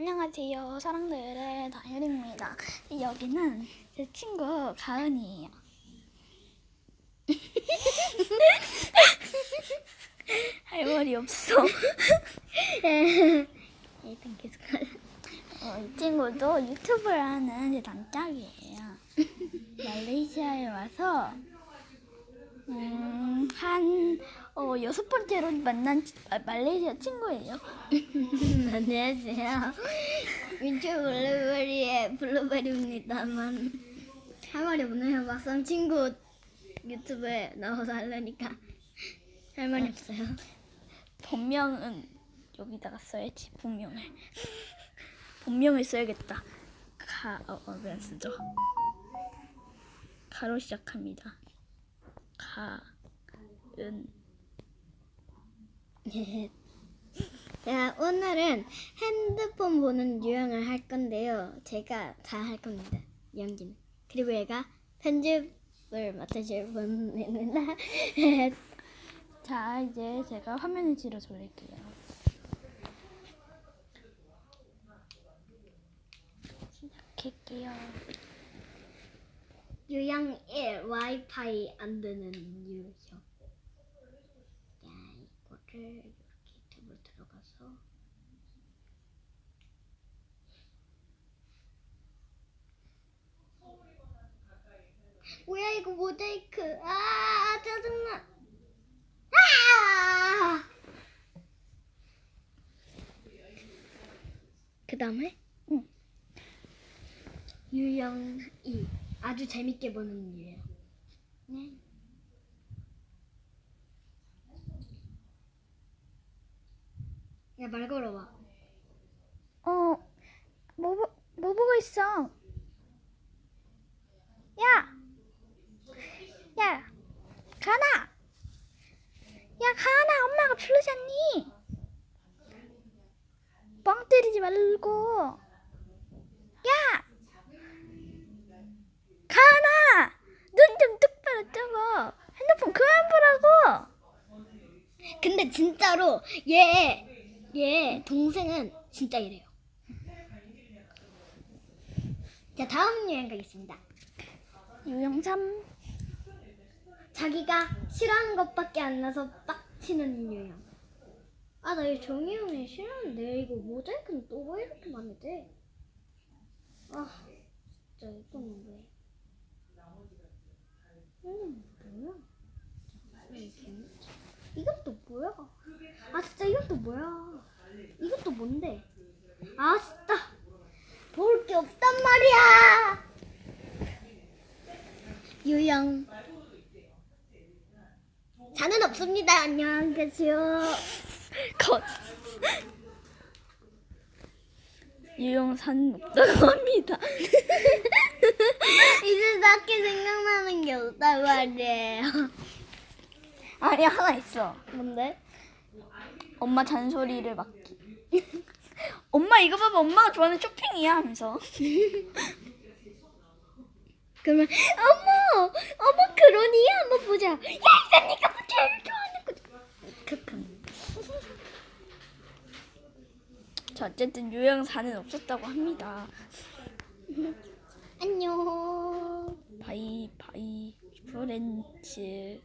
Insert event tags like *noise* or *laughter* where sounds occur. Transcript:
안녕하세요. 사랑들의 다현입니다. 여기는 제 친구 가은이에요. *laughs* 할 말이 없어. 일단 계속. 어, 이 친구도 유튜브를 하는 제 단짝이에요. 말레이시아에 와서 음, 한 어, 여섯 번째로 만난 치- 아, 말레이시아 친구예요. *laughs* 안녕하세요. 유튜브 블루베리의 블루베리입니다만 할 말이 없네요. 막상 친구 유튜브에 나와서 하려니까 할 말이 없어요. 본명은 여기다가 써야지 본명을 본명을 써야겠다 가 어, 어, 왜 쓰죠 가로 시작합니다 가 은 자, 오늘은 핸드폰 보는 유형을 할 건데요. 제가 다 할 겁니다. 연기는. 그리고 얘가 편집을 맡아줄 분입니다. *laughs* 자 이제 제가 화면을 뒤로 돌릴게요 시작할게요 유형 1 와이파이 안 되는 유형. 이렇게 유튜브 들어가서 뭐야 이거 모자이크 아 짜증나 아! 그 다음에 응. 2 아주 재밌게 보는 유형 네. 야 말 걸어봐. 어뭐 뭐, 뭐 보고 있어? 야! 야 가나! 야 가나! 엄마가 부르잖니? 뻥 때리지 말고. 야! 가나! 눈 좀 똑바로 뜨고. 핸드폰 그만 보라고. 근데 진짜로 얘 얘 동생은 진짜 이래요 자 다음 유형 가겠습니다 유영삼 자기가 싫어하는 것밖에 안 나서 빡치는 유형. 아, 나이 정희 형이 싫어하는데 이거 모자이크는 또 왜 이렇게 많이 돼? 아, 진짜 이건 왜? 음, 뭐야? 뭐야? 아, 진짜 또 뭐야? 또 뭔데? 아, 진짜 볼 게 없단 말이야. 유형. 자는 없습니다. 안녕히 계세요. *laughs* 컷. 유영산 없다고 합니다. *laughs* 이제 딱히 생각나는 게 없단 말이에요. 아니 하나 있어. 뭔데? 엄마 잔소리를 막기. *laughs* 엄마 이거 봐봐 엄마가 좋아하는 쇼핑이야 하면서. *laughs* 그러면 어머, 어머 그러니 한번 보자. 야, 이거 네가 뭐 제일 좋아하는 거. 크크. *laughs* 자 어쨌든 유영산은 없었다고 합니다. 안녕. 바이 바이 프렌즈.